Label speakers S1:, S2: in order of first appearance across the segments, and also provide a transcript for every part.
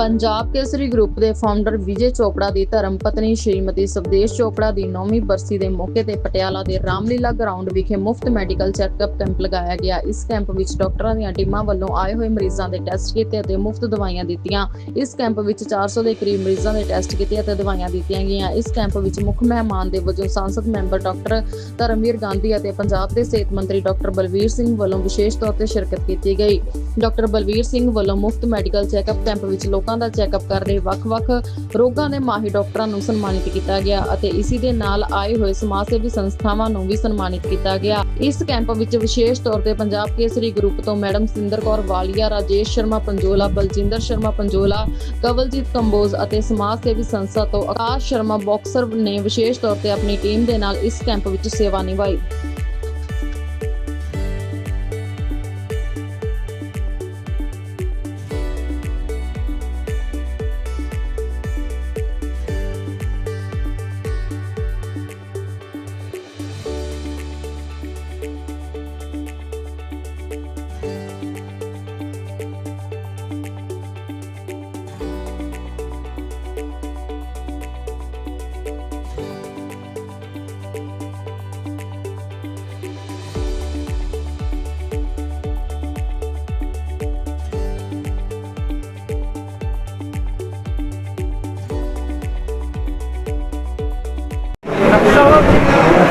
S1: Punjab Kesari group ਦੇ founder Vijay Chopra ਦੀ ਧਰਮ ਪਤਨੀ ਸ਼੍ਰੀਮਤੀ ਸਵਦੇਸ਼ ਚੋਪੜਾ ਦੀ 9ਵੀਂ ਬਰਸੀ ਦੇ ਮੌਕੇ ਤੇ ਪਟਿਆਲਾ ਦੇ ਰਾਮਲੀਲਾ ਗਰਾਊਂਡ ਵਿਖੇ ਮੁਫਤ ਮੈਡੀਕਲ ਚੈੱਕਅਪ ਕੈਂਪ ਲਗਾਇਆ ਗਿਆ। ਇਸ ਕੈਂਪ ਵਿੱਚ ਡਾਕਟਰਾਂ ਦੀਆਂ ਟੀਮਾਂ ਵੱਲੋਂ ਆਏ ਹੋਏ ਮਰੀਜ਼ਾਂ ਦੇ ਟੈਸਟ ਕੀਤੇ ਅਤੇ ਮੁਫਤ ਦਵਾਈਆਂ ਦਿੱਤੀਆਂ। ਇਸ ਕੈਂਪ ਵਿੱਚ 400 ਦੇ ਕਰੀਬ ਮਰੀਜ਼ਾਂ ਦੇ ਟੈਸਟ ਕੀਤੇ ਅਤੇ ਦਵਾਈਆਂ ਦਿੱਤੀਆਂ ਗਈਆਂ। ਇਸ ਕੈਂਪ ਵਿੱਚ ਮੁੱਖ ਮਹਿਮਾਨ ਦੇ ਵਜੋਂ ਸੰਸਦ ਮੈਂਬਰ ਡਾਕਟਰ ਧਰਮਵੀਰ ਗਾਂਧੀ ਅਤੇ ਪੰਜਾਬ ਦੇ ਸਿਹਤ ਮੰਤਰੀ ਡਾਕਟਰ ਬਲਵੀਰ ਸਿੰਘ ਵੱਲੋਂ ਵਿਸ਼ੇਸ਼ ਤੌਰ ਤੇ ਸ਼ਿਰਕਤ ਕੀਤੀ ਗਈ। ਡਾਕਟਰ ਬਲਵੀਰ ਸਿੰਘ ਵੱਲੋਂ ਮੁਫਤ ਮੈਡੀਕਲ ਚੈੱਕਅਪ ਕੈਂਪ ਵਿੱਚ ਲੋਕਾਂ ਦਾ ਚੈੱਕਅਪ ਕਰ ਰਹੇ ਵੱਖ-ਵੱਖ ਰੋਗਾਂ ਦੇ ਮਾਹਿਰ ਡਾਕਟਰਾਂ ਨੂੰ ਸਨਮਾਨਿਤ ਕੀਤਾ ਗਿਆ ਅਤੇ ਇਸੇ ਦੇ ਨਾਲ ਆਏ ਹੋਏ ਸਮਾਜ ਸੇਵੀ ਸੰਸਥਾਵਾਂ ਨੂੰ ਵੀ ਸਨਮਾਨਿਤ ਕੀਤਾ ਗਿਆ। ਇਸ ਕੈਂਪ ਵਿੱਚ ਵਿਸ਼ੇਸ਼ ਤੌਰ ਤੇ ਪੰਜਾਬ ਕੇਸਰੀ ਗਰੁੱਪ ਤੋਂ ਮੈਡਮ ਸਿੰਦਰ ਕੌਰ ਵਾਲੀਆ, ਰਾਜੇਸ਼ ਸ਼ਰਮਾ ਪੰਜੋਲਾ, ਬਲਜਿੰਦਰ ਸ਼ਰਮਾ ਪੰਜੋਲਾ, ਕਵਲਜੀਤ ਕੰਬੋਜ ਅਤੇ ਸਮਾਜ ਸੇਵੀ ਸੰਸਥਾ ਤੋਂ ਆਕਾਸ਼ ਸ਼ਰਮਾ ਬਾਕਸਰ ਨੇ ਵਿਸ਼ੇਸ਼ ਤੌਰ ਤੇ ਆਪਣੀ ਟੀਮ ਦੇ ਨਾਲ ਇਸ ਕੈਂਪ ਵਿੱਚ ਸੇਵਾ ਨਿਭਾਈ।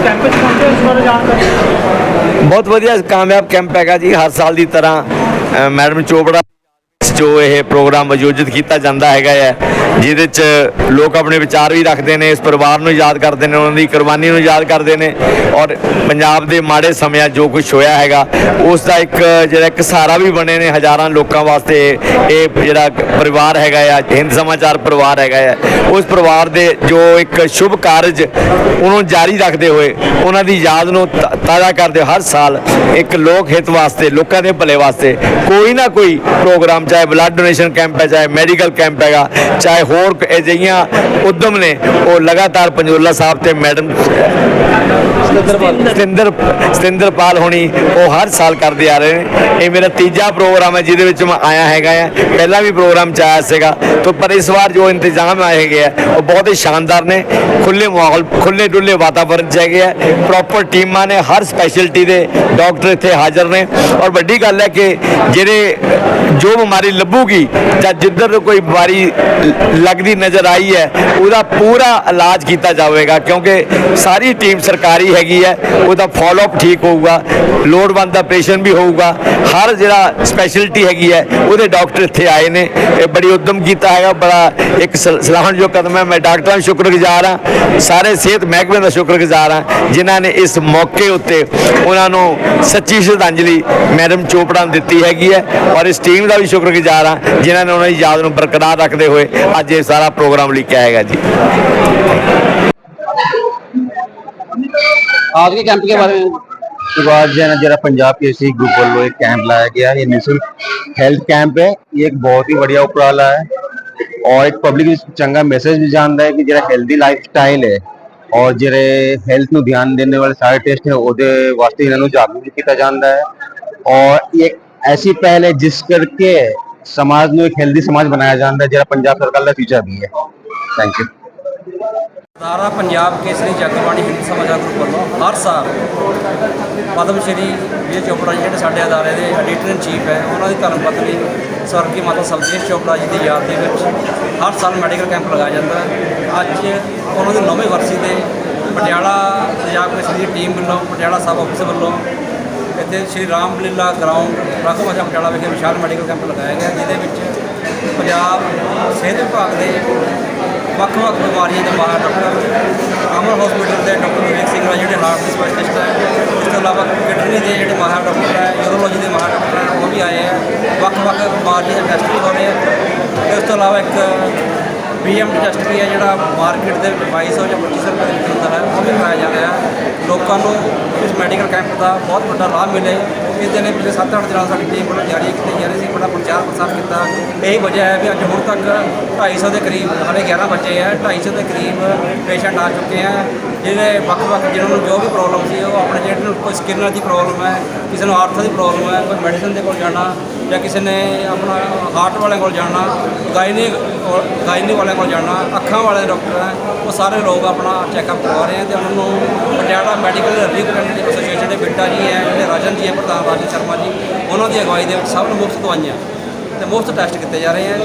S2: ਕੈਂਪ ਵਿੱਚ ਪਹੁੰਚੇ ਇਸ ਬਾਰੇ ਜਾਣਕਾਰੀ?
S3: ਬਹੁਤ ਵਧੀਆ ਕਾਮਯਾਬ ਕੈਂਪ ਹੈਗਾ ਜੀ, ਹਰ ਸਾਲ ਦੀ ਤਰ੍ਹਾਂ। ਮੈਡਮ ਚੋਪੜਾ ਜੋ ਇਹ ਪ੍ਰੋਗਰਾਮ ਆਯੋਜਿਤ ਕੀਤਾ ਜਾਂਦਾ ਹੈਗਾ ਹੈ, ਜਿਹਦੇ ਚ ਲੋਕ ਆਪਣੇ ਵਿਚਾਰ ਵੀ ਰੱਖਦੇ ਨੇ, ਇਸ ਪਰਿਵਾਰ ਨੂੰ ਯਾਦ ਕਰਦੇ ਨੇ, ਉਹਨਾਂ ਦੀ ਕੁਰਬਾਨੀ ਨੂੰ ਯਾਦ ਕਰਦੇ ਨੇ ਔਰ ਪੰਜਾਬ ਦੇ ਮਾੜੇ ਸਮਿਆਂ ਜੋ ਕੁਝ ਹੋਇਆ ਹੈਗਾ, ਉਸ ਦਾ ਇੱਕ ਜਿਹੜਾ ਇੱਕ ਸਹਾਰਾ ਵੀ ਬਣੇ ਨੇ ਹਜ਼ਾਰਾਂ ਲੋਕਾਂ ਵਾਸਤੇ ਇਹ ਜਿਹੜਾ ਪਰਿਵਾਰ ਹੈਗਾ ਆ, ਹਿੰਦ ਸਮਾਚਾਰ ਪਰਿਵਾਰ ਹੈਗਾ ਆ, ਉਸ ਪਰਿਵਾਰ ਦੇ ਜੋ ਇੱਕ ਸ਼ੁਭ ਕਾਰਜ ਉਹਨੂੰ ਜਾਰੀ ਰੱਖਦੇ ਹੋਏ, ਉਹਨਾਂ ਦੀ ਯਾਦ ਨੂੰ ਤਾ- ਤਾਜ਼ਾ ਕਰਦੇ ਹਰ ਸਾਲ ਇੱਕ ਲੋਕ ਹਿੱਤ ਵਾਸਤੇ, ਲੋਕਾਂ ਦੇ ਭਲੇ ਵਾਸਤੇ ਕੋਈ ਨਾ ਕੋਈ ਪ੍ਰੋਗਰਾਮ, ਚਾਹੇ ਬਲੱਡ ਡੋਨੇਸ਼ਨ ਕੈਂਪ ਹੈ ਚਾਹੇ ਮੈਡੀਕਲ ਕੈਂਪ ਹੈਗਾ ਚਾਹੇ ਹੋਰ ਅਜਿਹੀਆਂ ਉਦਮ ਨੇ ਉਹ ਲਗਾਤਾਰ ਪੰਜੋਲਾ ਸਾਹਿਬ ਤੇ ਮੈਡਮ ਸਤਿੰਦਰ ਸਤਿੰਦਰਪਾਲ ਹੋਣੀ ਉਹ ਹਰ ਸਾਲ ਕਰਦੇ ਆ ਰਹੇ ਨੇ। ਇਹ ਮੇਰਾ ਤੀਜਾ ਪ੍ਰੋਗਰਾਮ ਹੈ ਜਿਹਦੇ ਵਿੱਚ ਮੈਂ ਆਇਆ ਹੈਗਾ ਆ। ਪਹਿਲਾਂ ਵੀ ਪ੍ਰੋਗਰਾਮ ਚ ਆਇਆ ਸੀਗਾ ਤੋਂ ਪਰ ਇਸ ਵਾਰ ਜੋ ਇੰਤਜ਼ਾਮ ਆਏ ਹੈਗੇ ਆ ਉਹ ਬਹੁਤ ਹੀ ਸ਼ਾਨਦਾਰ ਨੇ। ਖੁੱਲੇ ਮਾਹੌਲ ਖੁੱਲੇ ਡੁੱਲੇ ਵਾਤਾਵਰਣ ਚ ਹੈਗੇ ਆ। ਪ੍ਰੋਪਰ ਟੀਮਾਂ ਨੇ ਹਰ ਸਪੈਸ਼ਲਟੀ ਦੇ ਡਾਕਟਰ ਇੱਥੇ ਹਾਜ਼ਰ ਨੇ। ਔਰ ਵੱਡੀ ਗੱਲ ਹੈ ਕਿ ਜਿਹੜੇ ਜੋ ਬਿਮਾਰੀ ਲੱਭੂਗੀ ਜਾਂ ਜਿੱਧਰ ਕੋਈ ਬਿਮਾਰੀ ਲੱਗਦੀ ਨਜ਼ਰ ਆਈ ਹੈ, ਉਹਦਾ ਪੂਰਾ ਇਲਾਜ ਕੀਤਾ ਜਾਵੇਗਾ, ਕਿਉਂਕਿ ਸਾਰੀ ਟੀਮ ਸਰਕਾਰੀ ਹੈਗੀ ਹੈ, ਉਹਦਾ ਫਾਲੋ ਅਪ ਠੀਕ ਹੋਊਗਾ, ਲੋੜਵੰਦ ਦਾ ਆਪਰੇਸ਼ਨ ਵੀ ਹੋਊਗਾ, ਹਰ ਜਿਹੜਾ ਸਪੈਸ਼ਲਿਟੀ ਹੈਗੀ ਹੈ, ਉਹਦੇ ਡਾਕਟਰ ਇੱਥੇ ਆਏ ਨੇ, ਇਹ ਬੜੀ ਉਦਮ ਕੀਤਾ ਹੈਗਾ, ਬੜਾ ਇੱਕ ਸਲਾਹਣਯੋਗ ਕਦਮ ਹੈ, ਮੈਂ ਡਾਕਟਰਾਂ ਦਾ ਸ਼ੁਕਰਗੁਜ਼ਾਰ ਹਾਂ, ਸਾਰੇ ਸਿਹਤ ਮਹਿਕਮੇ ਦਾ ਸ਼ੁਕਰਗੁਜ਼ਾਰ ਹਾਂ, ਜਿਨ੍ਹਾਂ ਨੇ ਇਸ ਮੌਕੇ ਉੱਤੇ ਉਹਨਾਂ ਨੂੰ ਸੱਚੀ ਸ਼ਰਧਾਂਜਲੀ ਮੈਡਮ ਚੋਪੜਾ ਨੂੰ ਦਿੱਤੀ ਹੈਗੀ ਹੈ, ਔਰ ਇਸ ਟੀਮ ਦਾ ਵੀ ਸ਼ੁਕਰਗੁਜ਼ਾਰ ਹਾਂ ਜਿਨ੍ਹਾਂ ਨੇ ਉਹਨਾਂ ਦੀ ਯਾਦ ਨੂੰ ਬਰਕਰਾਰ ਰੱਖਦੇ ਹੋਏ ਅੱਜ ਇਹ ਸਾਰਾ ਪ੍ਰੋਗਰਾਮ ਲਿਖਿਆ ਹੈਗਾ ਜੀ
S4: आज के कैंप के बारे में
S5: तो आज जो है ना जरा पंजाब के इसी ग्रुप वालों एक कैंप लाया गया है ये निःशुल्क हेल्थ कैंप है ये एक बहुत ही बढ़िया उपराला है और एक ਪਬਲਿਕ ਵਿੱਚ ਚੰਗਾ ਮੈਸੇਜ ਵੀ ਜਾਂਦਾ ਹੈ ਕਿ ਜਿਹੜਾ ਹੈਲਦੀ ਲਾਈਫ ਸਟਾਈਲ ਹੈ ਔਰ ਜਿਹੜੇ ਹੈਲਥ ਨੂੰ ਧਿਆਨ ਦੇਣ ਵਾਲੇ ਸਾਰੇ ਟੈਸਟ ਹੈ ਉਹਦੇ ਵਾਸਤੇ ਇਹਨਾਂ ਨੂੰ ਜਾਗਰੂਕ ਕੀਤਾ ਜਾਂਦਾ ਹੈ ਔਰ ਇਹ ਇੱਕ ਐਸੀ ਪਹਿਲ ਹੈ ਜਿਸ ਕਰਕੇ ਸਮਾਜ ਨੂੰ ਇੱਕ ਹੈਲਦੀ ਸਮਾਜ ਬਣਾਇਆ ਜਾਂਦਾ ਜਿਹੜਾ ਪੰਜਾਬ ਸਰਕਾਰ ਦਾ ਟੀਚਾ ਵੀ ਹੈ ਥੈਂਕ ਯੂ
S4: ਅਦਾਰਾ ਪੰਜਾਬ ਕੇਸਰੀ ਜਗਬਾਣੀ ਹਿੰਦ ਸਮਾਚਾਰ ਗਰੁੱਪ ਵੱਲੋਂ ਹਰ ਸਾਲ ਪਦਮ ਸ਼੍ਰੀ ਵਿਜੇ ਚੋਪੜਾ ਜੀ ਜਿਹੜੇ ਸਾਡੇ ਅਦਾਰੇ ਦੇ ਐਡੀਟਰ ਇਨ ਚੀਫ ਹੈ, ਉਹਨਾਂ ਦੀ ਧਰਮ ਪਤਨੀ ਸਵਰਗੀ ਮਾਤਾ ਸਵਦੇਸ਼ ਚੋਪੜਾ ਜੀ ਦੀ ਯਾਦ ਦੇ ਵਿੱਚ ਹਰ ਸਾਲ ਮੈਡੀਕਲ ਕੈਂਪ ਲਗਾਇਆ ਜਾਂਦਾ ਹੈ। ਅੱਜ ਉਹਨਾਂ ਦੀ ਨੌਵੀਂ ਵਰਸੀ ਤੇ ਪਟਿਆਲਾ ਪੰਜਾਬ ਕੇਸਰੀ ਦੀ ਟੀਮ ਵੱਲੋਂ, ਪਟਿਆਲਾ ਸਬ ਆਫਿਸ ਵੱਲੋਂ ਇੱਥੇ ਸ਼੍ਰੀ ਰਾਮ ਲੀਲਾ ਗਰਾਊਂਡ ਰਾਘੋਵਾਜਾ ਪਟਿਆਲਾ ਵਿਖੇ ਵਿਸ਼ਾਲ ਮੈਡੀਕਲ ਕੈਂਪ ਲਗਾਇਆ ਗਿਆ, ਜਿਹਦੇ ਵਿੱਚ ਪੰਜਾਬ ਸਿਹਤ ਵਿਭਾਗ ਦੇ ਵੱਖ-ਵੱਖ ਬਿਮਾਰੀਆਂ ਦੇ ਮਾਹਰ ਡਾਕਟਰ ਅਮਰ ਹਸਪੀਟਲ ਦੇ ਡਾਕਟਰ ਵਿਵੇਕ ਸਿੰਘ ਜਿਹੜੇ ਹਾਰਟ ਦੇ ਸਪੈਸ਼ਲਿਸਟ ਹੈ। ਇਸ ਤੋਂ ਇਲਾਵਾ ਕਿਡਨੀ ਦੇ ਜਿਹੜੇ ਮਾਹਰ ਡਾਕਟਰ ਹੈ ਯੂਰੋਲੋਜੀ ਦੇ ਮਾਹਰ ਡਾਕਟਰ ਹੈ, ਉਹ ਵੀ ਆਏ ਹੈ। ਵੱਖ-ਵੱਖ ਬਿਮਾਰੀਆਂ ਦੇ ਟੈਸਟ ਵੀ ਹੋ। ਰਹੇ ਹੈ ਇਸ ਤੋਂ ਇਲਾਵਾ ਇੱਕ ਬੀਐਮ ਟੈਸਟ ਵੀ ਹੈ ਜਿਹੜਾ ਮਾਰਕੀਟ ਦੇ 2200 ਜਾਂ 2500 ਰੁਪਏ ਦੇ ਵਿੱਚ ਹੁੰਦਾ ਹੈ, ਉਹ ਵੀ ਕਰਾਇਆ ਜਾ ਰਿਹਾ ਲੋਕਾਂ ਨੂੰ ਇਸ ਮੈਡੀਕਲ ਕੈਂਪ ਦਾ ਬਹੁਤ ਵੱਡਾ ਲਾਭ ਮਿਲੇ ਇਸ ਦਿਨ ਪਿਛਲੇ 7-8 ਦਿਨਾਂ ਤੋਂ ਸਾਡੀ ਟੀਮ ਵੱਲੋਂ ਜਾਰੀ ਕੀਤੀ ਜਾ ਰਹੀ ਸੀ। ਬੜਾ ਪ੍ਰਚਾਰ ਪ੍ਰਸਾਰ ਕੀਤਾ। ਇਹੀ ਵਜ੍ਹਾ ਹੈ ਵੀ ਅੱਜ ਹੁਣ ਤੱਕ 250 ਦੇ ਕਰੀਬ, ਹਾਲੇ 11 ਬੱਚੇ ਹੈ 250 ਦੇ ਕਰੀਬ ਪੇਸ਼ੈਂਟ ਆ ਚੁੱਕੇ ਹੈ ਜਿਹੜੇ ਵੱਖ-ਵੱਖ ਜਿਹਨਾਂ ਨੂੰ ਜੋ ਵੀ ਪ੍ਰੋਬਲਮ ਸੀ, ਉਹ ਆਪਣੇ ਜਿਹੜੇ ਨੂੰ ਕੋਈ ਸਕਿਨ ਦੀ ਪ੍ਰੋਬਲਮ ਹੈ, ਕਿਸੇ ਨੂੰ ਆਰਥ ਦੀ ਪ੍ਰੋਬਲਮ ਹੈ, ਕੋਈ ਮੈਡੀਸਨ ਦੇ ਕੋਲ ਜਾਣਾ ਜਾਂ ਕਿਸੇ ਨੇ ਆਪਣਾ ਹਾਰਟ ਵਾਲਿਆਂ ਕੋਲ ਜਾਣਾ, ਗਾਇਨੀ ਗਾਇਨੀ ਵਾਲਿਆਂ ਕੋਲ ਜਾਣਾ, ਅੱਖਾਂ ਵਾਲੇ ਡਾਕਟਰ ਹੈ, ਉਹ ਸਾਰੇ ਲੋਕ ਆਪਣਾ ਚੈੱਕਅਪ ਕਰਵਾ ਰਹੇ ਹੈ ਤੇ ਉਹਨਾਂ ਨੂੰ ਪਟਿਆਲਾ ਮੈਡੀਕਲ ਰਿਪਰੈਜ਼ੈਂਟੇਟਿਵ ਐਸੋਸੀਏਸ਼ਨ ਦੇ ਬਿੱਟਾ ਜੀ ਹੈ, ਜਿਹੜੇ ਰਾਜਨ ਜੀ ਹੈ, ਪ੍ਰਤਾਪ ਰਾਜਨ ਸ਼ਰਮਾ ਜੀ, ਉਹਨਾਂ ਦੀ ਅਗਵਾਈ ਦੇ ਵਿੱਚ ਸਭ ਨੂੰ ਮੁਫਤ ਦਵਾਈਆਂ। ਤੇ ਮੁਫਤ ਟੈਸਟ ਕੀਤੇ ਜਾ ਰਹੇ ਹੈ।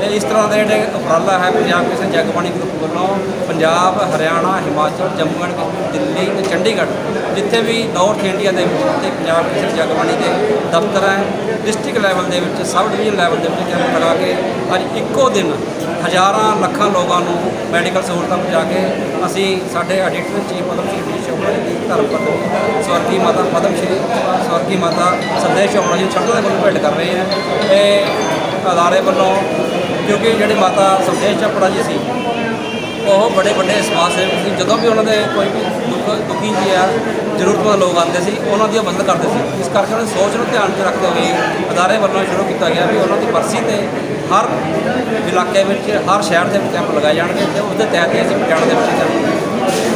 S4: ਤੇ ਇਸ ਤਰ੍ਹਾਂ ਦੇ ਜਿਹੜੇ ਉਪਰਾਲਾ ਹੈ, ਪੰਜਾਬ ਕਿਸੇ ਜਗਬਾਣੀ ਗਰੁੱਪ ਵੱਲੋਂ ਪੰਜਾਬ, ਹਰਿਆਣਾ, ਹਿਮਾਚਲ, ਜੰਮੂ ਐਂਡ ਦਿੱਲੀ ਤੇ ਚੰਡੀਗੜ੍ਹ, ਜਿੱਥੇ ਵੀ ਨਾਰਥ ਇੰਡੀਆ ਦੇ ਵਿੱਚ ਤੇ ਪੰਜਾਬ ਕਿਸੇ ਜਗਬਾਣੀ ਦੇ ਦਫ਼ਤਰ ਹੈ ਡਿਸਟ੍ਰਿਕਟ ਲੈਵਲ ਦੇ ਵਿੱਚ ਸਬ ਡਿਵੀਜ਼ਨ ਲੈਵਲ ਦੇ ਵਿੱਚ ਕੈਂਪ ਲਗਾ ਕੇ ਅੱਜ ਇੱਕੋ ਦਿਨ ਹਜ਼ਾਰਾਂ ਲੱਖਾਂ ਲੋਕਾਂ ਨੂੰ ਮੈਡੀਕਲ ਸਹੂਲਤਾਂ ਪਹੁੰਚਾ ਕੇ ਅਸੀਂ ਸਾਡੇ ਐਡੀਟਰ ਚੀਫ ਮਤਲਬ ਚੀਫ ਜੀ ਚੋਪੜਾ ਜੀ ਧਰਮ ਪਤਨੀ ਸਵਰਗੀ ਮਾਤਾ ਪਦਮ ਸ਼੍ਰੀ, ਸਵਰਗੀ ਮਾਤਾ ਸੰਦੇਸ਼ ਚੋਪੜਾ ਜੀ ਨੂੰ ਸ਼ਰਧਾ ਦੇ ਵੱਲੋਂ ਭੇਟ ਕਰ ਰਹੇ ਹਾਂ ਇਹ ਅਦਾਰੇ ਵੱਲੋਂ, ਕਿਉਂਕਿ ਜਿਹੜੇ ਮਾਤਾ ਸੰਦੇਸ਼ ਚੋਪੜਾ ਜੀ ਸੀ, ਉਹ ਬੜੇ ਵੱਡੇ ਸਮਾਜ ਸੇਵਕ ਸੀ। ਜਦੋਂ ਵੀ ਉਹਨਾਂ ਦੇ ਕੋਈ ਵੀ ਦੁੱਖ, ਦੁਖੀ ਜੀ ਆ ਜ਼ਰੂਰਤਮੰਦ ਲੋਕ ਆਉਂਦੇ ਸੀ, ਉਹਨਾਂ ਦੀ ਉਹ ਮਦਦ ਕਰਦੇ ਸੀ। ਇਸ ਕਰਕੇ ਉਹਨਾਂ ਦੀ ਸੋਚ ਨੂੰ ਧਿਆਨ 'ਚ ਰੱਖਦੇ ਹੋਏ ਅਦਾਰੇ ਵੱਲੋਂ ਸ਼ੁਰੂ ਕੀਤਾ ਗਿਆ ਵੀ ਉਹਨਾਂ ਦੀ ਬਰਸੀ ਤੇ ਹਰ ਇਲਾਕੇ ਵਿੱਚ, ਹਰ ਸ਼ਹਿਰ ਦੇ ਵਿੱਚ ਕੈਂਪ ਲਗਾਏ ਜਾਣਗੇ ਤੇ ਉਸ ਦੇ ਤਹਿਤ ਹੀ ਅਸੀਂ ਪਟਿਆਲਾ ਦੇ ਵਿੱਚ ਕੈਂਪ